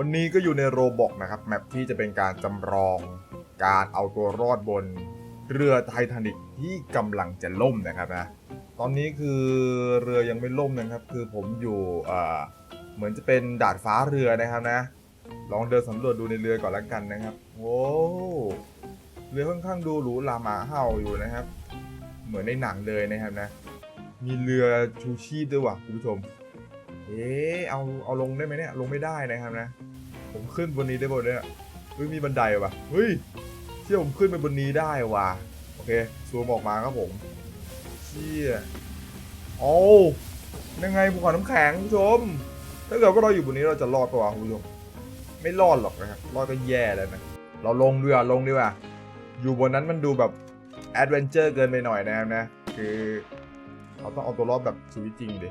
วันนี้ก็อยู่ในโรบอกนะครับแมปที่จะเป็นการจำลองการเอาตัวรอดบนเรือไททานิกที่กำลังจะล่มนะครับนะ ตอนนี้คือเรือยังไม่ล่มนะครับ คือผมอยู่เอ่อเหมือนจะเป็นดาดฟ้าเรือนะครับนะ ลองเดินสำรวจดูในเรือก่อนละกันนะครับโว้เรือค่อนข้างดูหรูหราหมาเห่าอยู่นะครับ เหมือนในหนังเลยนะครับนะ มีเรือชูชีพด้วยว่ะคุณผู้ชม เอ๊เอาเอาลงได้ไหมเนี่ยลงไม่ได้นะครับนะ ผมขึ้นบนนี้ได้บนเนี่ยเฮ้ยมีบันไดว่ะเฮ้ยเชี่ยผมขึ้นไปบนนี้ได้ว่ะโอเคซูมออกมาครับผมเชี่ยโอ้ยังไงภูเขาน้ำแข็งคุณผู้ชม ถ้าเกิดว่าเราอยู่บนนี้เราจะรอดปะวะคุณผู้ชมไม่รอดหรอกนะครับรอดก็แย่แล้วนะเราลงดีกว่าลงดีกว่าอยู่บนนั้นมันดูแบบแอดเวนเจอร์เกินไปหน่อยนะครับนะ คือเราต้องเอาตัวรอดแบบชีวิตจริงดิ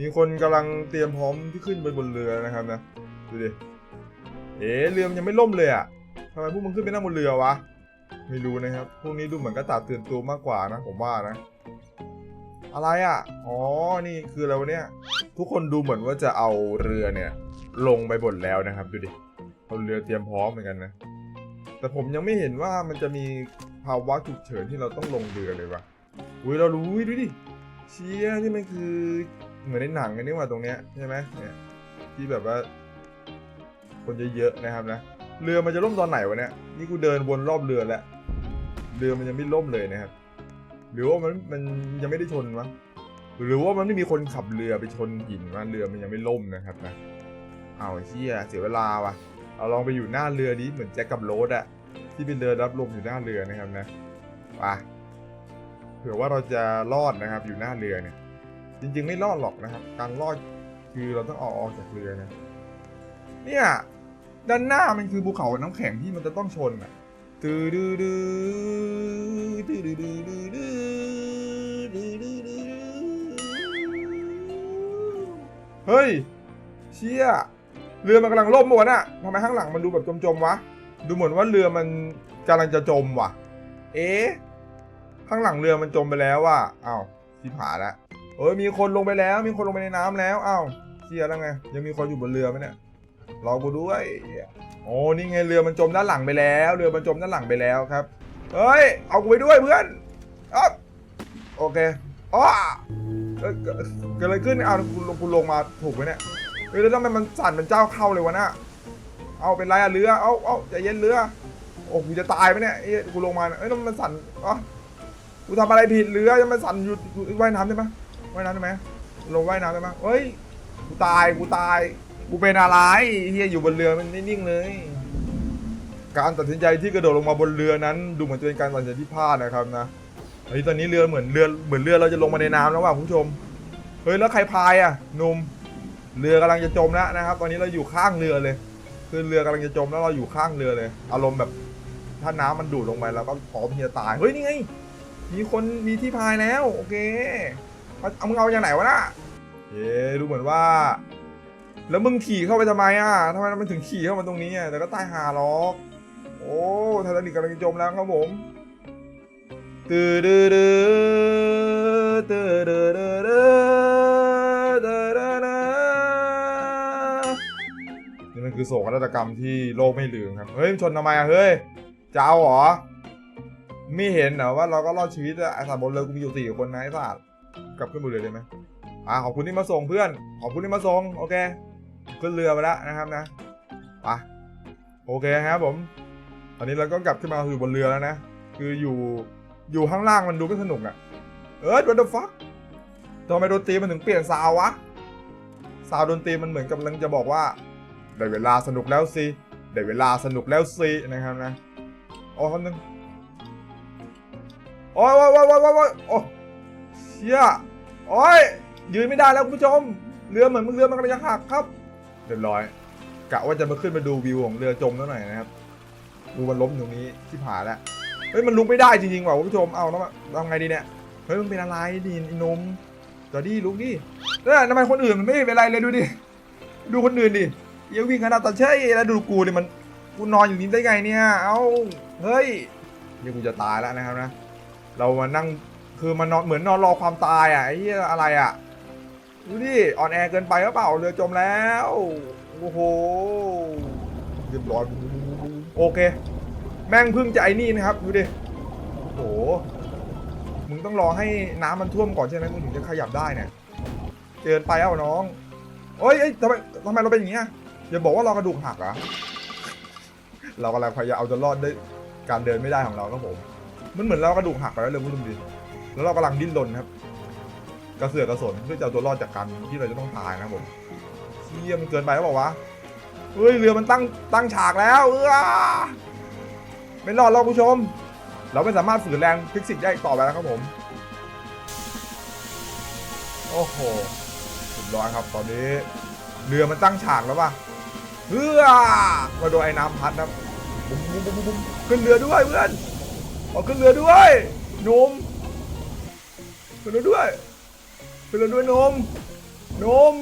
มีคนกำลังเตรียมพร้อมที่ขึ้นไปบนเรือนะครับนะดูดิ เอ๊ะเรือมันยังไม่ล่มเลยอะทำไมพวกมึงขึ้นไปนั่งบนเรือวะ ไม่รู้นะครับ พวกนี้ดูเหมือนกระตาตื่นตัวมากกว่านะ ผมว่านะ อะไรอะอ๋อ นี่คืออะไรวะเนี่ย ทุกคนดูเหมือนว่าจะเอาเรือเนี่ย ลงไปบนแล้วนะครับ ดูดิเอาเรือเตรียมพร้อมเหมือนกันนะ แต่ผมยังไม่เห็นว่ามันจะมีภาวะฉุกเฉินที่เราต้องลงเรือเลยวะอุ้ยเรารู้อุ๊ยดูดิ เชี่ยนี่มันคือเหมือนในหนังกันนี่หว่าตรงเนี้ยใช่ไหมเนี่ยที่แบบว่า คนเยอะๆนะครับนะเรือมันจะล่มตอนไหนวะเนี่ยนี่กูเดินวนรอบเรือแล้วเรือมันยังไม่ล่มเลยนะครับ หรือว่ามันมันยังไม่ได้ชนวะหรือว่ามันไม่มีคนขับเรือไปชนหินวะเรือมันยังไม่ล่มนะครับนะเอาเชี่ยเสียเวลาว่ะเอาลองไปอยู่หน้าเรือดิเหมือนแจ็คกับโรสอะที่เป็นเรือรับลมอยู่หน้าเรือนะครับนะไปเผื่อว่าเราจะรอดนะครับ อยู่หน้าเรือเนี่ย จริง ๆ ไม่รอดหรอกนะครับ การรอดคือเราต้องเอาออกจากเรือนะเนี่ย ด้านหน้ามันคือภูเขาน้ำแข็งที่มันจะต้องชนอะตือดือดือตือดือดือดือดือดือดือดือเฮ้ย เชี่ยเรือมันกำลังล่มหมดน่ะทำไมข้างหลังมันดูแบบจมๆวะ ดูเหมือนว่าเรือมันกำลังจะจมว่ะ เอ๊ะ ข้างหลังเรือมันจมไปแล้วว่ะอ้าวชิบหายแล้วเอ้ยมีคนลงไปแล้ว มีคนลงไปในน้ำแล้วอ้าวเชียแล้วไง ยังมีคนอยู่บนเรือไหมเนี่ย รอกูด้วยโอ้นี่ไงเรือมันจมด้านหลังไปแล้ว เรือมันจมด้านหลังไปแล้วครับเฮ้ยเอากูไปด้วยเพื่อนอ๊อโอเคอ้อเกิดอะไรขึ้นอ้ากูลงกูลงมาถูกไหมเนี่ยเฮ้ยแล้วทำไมมันสั่นเป็นเจ้าเข้าเลยวะน่ะเอาเป็นไรอะเรือเอาเอาใจเย็นเรือโอ้กูจะตายไหมเนี่ยเอ้กูลงมาเอ้ยมันสั่นอ๋อกูทำอะไรผิดเรือยังมาสั่นอยู่ว่ายน้ำได้ไหมว่ายน้ำได้ไหมลงว่ายน้ำได้ไหมเฮ้ยกูตายกูตาย กูเป็นอะไรเฮียอยู่บนเรือมันนิ่งๆเลย การตัดสินใจที่กระโดดลงมาบนเรือนั้น ดูเหมือนจะเป็นการตัดสินใจที่พลาดนะครับนะเฮ้ยตอนนี้เรือเหมือนเรือเหมือนเรือเราจะลงมาในน้ำแล้วว่ะคุณผู้ชม เฮ้ยแล้วใครพายอะนุ่มเรือกำลังจะจมแล้วนะครับ ตอนนี้เราอยู่ข้างเรือเลย คือเรือกำลังจะจมแล้วเราอยู่ข้างเรือเลย อารมณ์แบบถ้าน้ำมันดูดลงไปเราก็พร้อมที่จะตาย เฮ้ยนี่ไง มีคนมีที่พายแล้ว โอเค เอาเอามึงเอาอย่างไหนวะน่ะเย้ดูเหมือนว่า แล้วมึงขี่เข้าไปทำไมอะทำไมมันถึงขี่เข้ามาตรงนี้อะแต่ก็ใต้หาล็อก โอ้ไททานิกกำลังจะจมแล้วครับผมตือดือดือตือดือดือดือตือดือดือนี่มันคือโศกนาฏกรรมที่โลกไม่ลืมครับ เฮ้ยชนทำไมอะเฮ้ยจะเอาเหรอ ไม่เห็นเหรอว่าเราก็รอดชีวิตอะไอ้สัตว์บนเรือกูมีอยู่สี่คนนะไอ้สัตว์กลับขึ้นบนเรือได้ไหมอ่าขอบคุณที่มาส่งเพื่อน ขอบคุณที่มาส่ง โอเค ขึ้นเรือไปแล้วนะครับนะไปโอเคครับผมตอนนี้เราก็กลับขึ้นมาอยู่บนเรือแล้วนะ คืออยู่อยู่ข้างล่างมันดูไม่สนุกอะเอิร์ดวันเดอร์ฟักทำไมดนตรีมันถึงเปลี่ยนซาววะ ซาวดนตรีมันเหมือนกำลังจะบอกว่าได้เวลาสนุกแล้วสิได้เวลาสนุกแล้วสินะครับนะโอ้คำนึงโอ้ยโอ้ยโอ้ยโอ้ยโอ้ยโอ้ยโอ้ยเชี่ยโอ้ยยืนไม่ได้แล้วคุณผู้ชม เรือเหมือนเรือมันกำลังจะหักครับ เรียบร้อยกะว่าจะมาขึ้นมาดูวิวของเรือจมแล้วหน่อยนะครับดูมันล้มอยู่ตรงนี้ที่ผาแล้วเฮ้ยมันลุกไม่ได้จริงๆว่ะคุณผู้ชมเอาแล้วทำไงดีเนี่ยเฮ้ยมันเป็นอะไรดิไอ้นมจอดี้ลุกดิแล้วทำไมคนอื่นมันไม่เป็นไรเลยดูดิดูคนอื่นดิเยวิ่งขนาดตัดเช่แล้วดูกูดิมันกูนอนอยู่นี่ได้ไงเนี่ย เอ้า เฮ้ย นี่กูจะตายแล้วนะครับนะ เรามานั่ง คือมันนอนเหมือนนอนรอความตายอะไอ้อะไรอะ ดูดิอ่อนแอเกินไปหรือเปล่าเรือจมแล้ว โอ้โหเรียบร้อยโอเค แม่งพิ่งจะไอ้นี่นะครับ ดูดิ โอ้โห มึงต้องรอให้น้ำมันท่วมก่อนใช่ไหมมึงถึงจะขยับได้เนี่ยเกินไปแล้วน้องเอ้ยทำไมทำไมเราเป็นอย่างเงี้ยอย่าบอกว่าเรากระดูกหักเหรอเรากำลังพยายามเอาตัวรอดด้วยการเดินไม่ได้ของเราครับผม มันเหมือนเรากระดูกหักไปแล้วเลยคุณผู้ชมดิแล้วเรากำลังดิ้นรนครับ กระเสือกกระสนเพื่อจะเอาตัวรอดจากการที่เราจะต้องตายนะครับผมเชี่ยมันเกินไปแล้วบอกว่าวะเฮ้ยเรือมันตั้งตั้งฉากแล้วเออไม่รอดแล้วคุณผู้ชม เราไม่สามารถฝืนแรงฟิสิกส์ได้อีกต่อไปแล้วครับผม โอ้โหสุดร้อยครับตอนนี้ เรือมันตั้งฉากแล้วป่ะเฮือมาโดนไอ้น้ำพัดนะบุ้มบุ้มบุ้มบุ้มขึ้นเรือด้วยเพื่อนออกขึ้นเรือด้วยหนุ่มขึ้นเรือด้วย ขึ้นเรือด้วยนมนุ่ม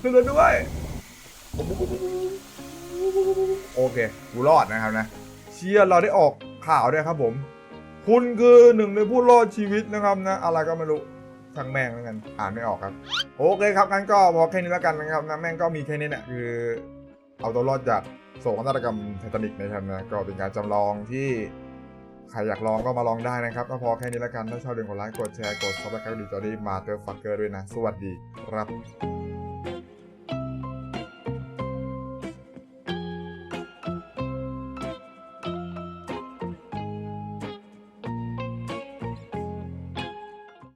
ขึ้นเรือด้วยโอเคกูรอดนะครับนะเชียร์เราได้ออกข่าวด้วยครับผม คุณคือหนึ่งในผู้รอดชีวิตนะครับนะ อะไรก็ไม่รู้ทางแม่งแล้วกันอ่านไม่ออกครับ โอเคครับงั้นก็พอแค่นี้แล้วกันนะครับนะแม่งก็มีแค่นี้เนี่ยคือ เอาตัวรอดจากโศกนาฏกรรมไททานิกนะครับนะก็เป็นการจำลองที่ ใครอยากลองก็มาลองได้นะครับก็พอแค่นี้แล้วกัน ถ้าชอบเรื่องกดไลค์ กดแชร์ กดซับสไครต์ดีจอดีมาเตอร์ฟักเกอร์ด้วยนะ สวัสดีครับ